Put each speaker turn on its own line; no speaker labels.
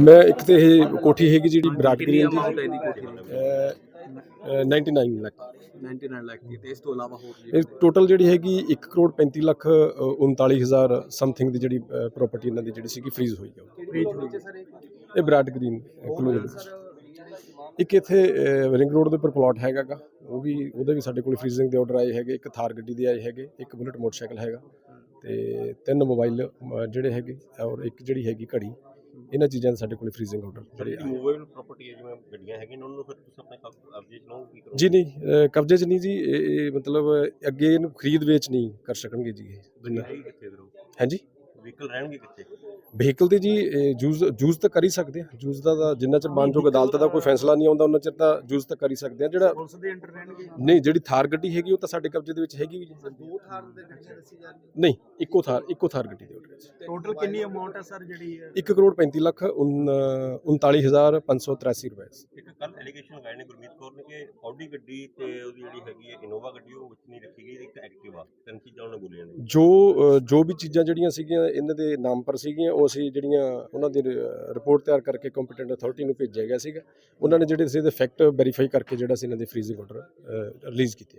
ਮੈਂ ਇੱਕ ਤੇ ਇਹ ਕੋਠੀ ਹੈਗੀ ਜਿਹੜੀ ਵਿਰਾਟ
ਕਿੰਨੀ ਹੈ ਇਹਦੀ ਕੋਠੀ ਦੀ?
ਅਹ, ਅਹ, 99 ਲੱਖ।
99 ਲੱਖ ਦੀ। ਤੇ ਇਸ ਤੋਂ ਇਲਾਵਾ ਹੋਰ ਜੀ
ਇਹ ਟੋਟਲ ਜਿਹੜੀ ਹੈਗੀ 1 ਕਰੋੜ 35 ਲੱਖ ਅਹ, 39 ਸਮਥਿੰਗ ਦੀ ਜਿਹੜੀ ਪ੍ਰਾਪਰਟੀ ਇਹਨਾਂ ਦੀ ਜਿਹੜੀ ਸੀਗੀ ਫ੍ਰੀਜ਼ ਹੋਈ
ਫ੍ਰੀਜ ਹੋਈ
ਇਹ ਵਿਰਾਟ ਗ੍ਰੀਨ ਕਲੋਨੀ ਦੇ ਵਿੱਚ ਇੱਕ ਇੱਥੇ ਰਿੰਗ ਰੋਡ ਦੇ ਉੱਪਰ ਪਲਾਟ ਹੈਗਾਗਾ ਉਹ ਵੀ ਉਹਦੇ ਵੀ ਸਾਡੇ ਕੋਲ ਫ੍ਰੀਜ਼ਿੰਗ ਦੇ ਆਰਡਰ ਆਏ ਹੈਗੇ। ਇੱਕ ਥਾਰ ਗੱਡੀ ਦੇ ਆਏ ਹੈਗੇ ਇੱਕ ਬੁਲਟ ਮੋਟਰਸਾਈਕਲ ਹੈਗਾ। ਤੇ ਤਿੰਨ ਮੋਬਾਈਲ ਜਿਹੜੇ ਹੈਗੇ ਔਰ ਇੱਕ ਜਿਹੜੀ ਹੈਗੀ ਘੜੀ। ਇਹਨਾਂ ਚੀਜ਼ਾਂ ਦੇ ਸਾਡੇ ਕੋਲ ਫ੍ਰੀਜ਼ਿੰਗ ਆਰਡਰ ਜਿਹੜੇ
ਮੂਵੇਬਲ ਪ੍ਰਾਪਰਟੀ ਹੈ ਜਿਵੇਂ ਗੱਡੀਆਂ ਹੈਗੀਆਂ ਉਹਨਾਂ ਨੂੰ ਫਿਰ ਤੁਸੀਂ ਆਪਣੇ ਕਬਜ਼ੇ 'ਚ ਲਓ ਕੀ ਕਰੋ
ਜੀ ਨਹੀਂ ਕਬਜ਼ੇ 'ਚ ਨਹੀਂ ਜੀ ਇਹ ਮਤਲਬ ਅੱਗੇ ਇਹਨੂੰ ਖਰੀਦ ਵੇਚ ਨਹੀਂ ਕਰ ਸਕਣਗੇ ਜੀ ਇਹ। ਜਿੰਨਾ
ਕਿੱਥੇ
ਹਾਂਜੀ?
ਵਹੀਕਲ ਰਹਿਣਗੇ ਕਿੱਥੇ?
ਵਹੀਕਲ ਤੇ ਜੀ ਜੂਜ਼ ਜੂਜ਼ ਤਾਂ ਕਰ ਹੀ ਸਕਦੇ ਆ ਜੂਜ਼ ਦਾ ਜਿੰਨਾ ਚਿਰ ਮਾਨਯੋਗ ਅਦਾਲਤ ਦਾ ਕੋਈ ਫੈਸਲਾ ਨਹੀਂ ਆਉਂਦਾ ਉਹਨਾਂ ਚਿਰ ਤਾਂ ਜੂਜ਼ ਤਾਂ ਕਰ ਹੀ ਸਕਦੇ ਆ ਜਿਹੜਾ
ਪੁਲਿਸ ਦੇ ਅੰਡਰ ਰਹਿਣਗੇ
ਨਹੀਂ। ਜਿਹੜੀ ਥਾਰ ਗੱਡੀ ਹੈਗੀ ਉਹ ਤਾਂ ਸਾਡੇ ਕਬਜ਼ੇ ਦੇ ਵਿੱਚ ਹੈਗੀ ਵੀ ਜੀ।
ਦੋ ਥਾਰ ਦੇ ਗੱਡੀਆਂ ਦੱਸੀ ਜਾ ਰਹੀਆਂ।
ਨਹੀਂ ਇੱਕੋ ਥਾਰ ਇੱਕੋ ਥਾਰ ਗੱਡੀ ਦੇ ਆਰਡਰ
ਟੋਟਲ ਕਿੰਨੀ ਅਮਾਉਂਟ ਹੈ ਸਰ ਜਿਹੜੀ
1 ਕਰੋੜ 35 ਲੱਖ ਉਨ- 39583 ਰੁਪਏ।
ਇੱਕ ਕੱਲ ਐਲੀਗੇਸ਼ਨ ਲਗਾਏ ਨੇ ਗੁਰਮੀਤ ਕੌਰ ਨੇ ਕਿ ਆਡੀ ਗੱਡੀ ਤੇ ਉਹਦੀ ਜਿਹੜੀ ਹੈਗੀ ਹੈ ਇਨੋਵਾ ਗੱਡੀ ਉਹ ਵਿੱਚ ਨਹੀਂ ਰੱਖੀ ਇੱਕ ਐਕਟਿਵਾ ਤਿੰਨ ਚੀਜ਼ਾਂ ਉਹਨੇ ਨੇ।
ਜੋ ਜੋ ਵੀ ਚੀਜ਼ਾਂ ਜਿਹੜੀਆਂ ਸੀਗੀਆਂ, ਇਹਨਾਂ ਦੇ ਨਾਮ ਪਰ ਸੀਗੀਆਂ, ਉਹ ਅਸੀਂ ਜਿਹੜੀਆਂ ਉਹਨਾਂ ਦੀ ਰਿਪੋਰਟ ਤਿਆਰ ਕਰਕੇ ਕੰਪੀਟੈਂਟ ਅਥਾਰਟੀ ਨੂੰ ਭੇਜਿਆ ਗਿਆ ਸੀਗਾ। ਉਹਨਾਂ ਨੇ ਜਿਹੜੇ ਸੀ, ਇਹਦੇ ਫੈਕਟ ਵੈਰੀਫਾਈ ਕਰਕੇ ਜਿਹੜਾ ਸੀ, ਇਹਨਾਂ ਦੇ ਫ੍ਰੀਜ਼ਿੰਗ ਆਰਡਰ ਰਿਲੀਜ਼ ਕੀਤੇ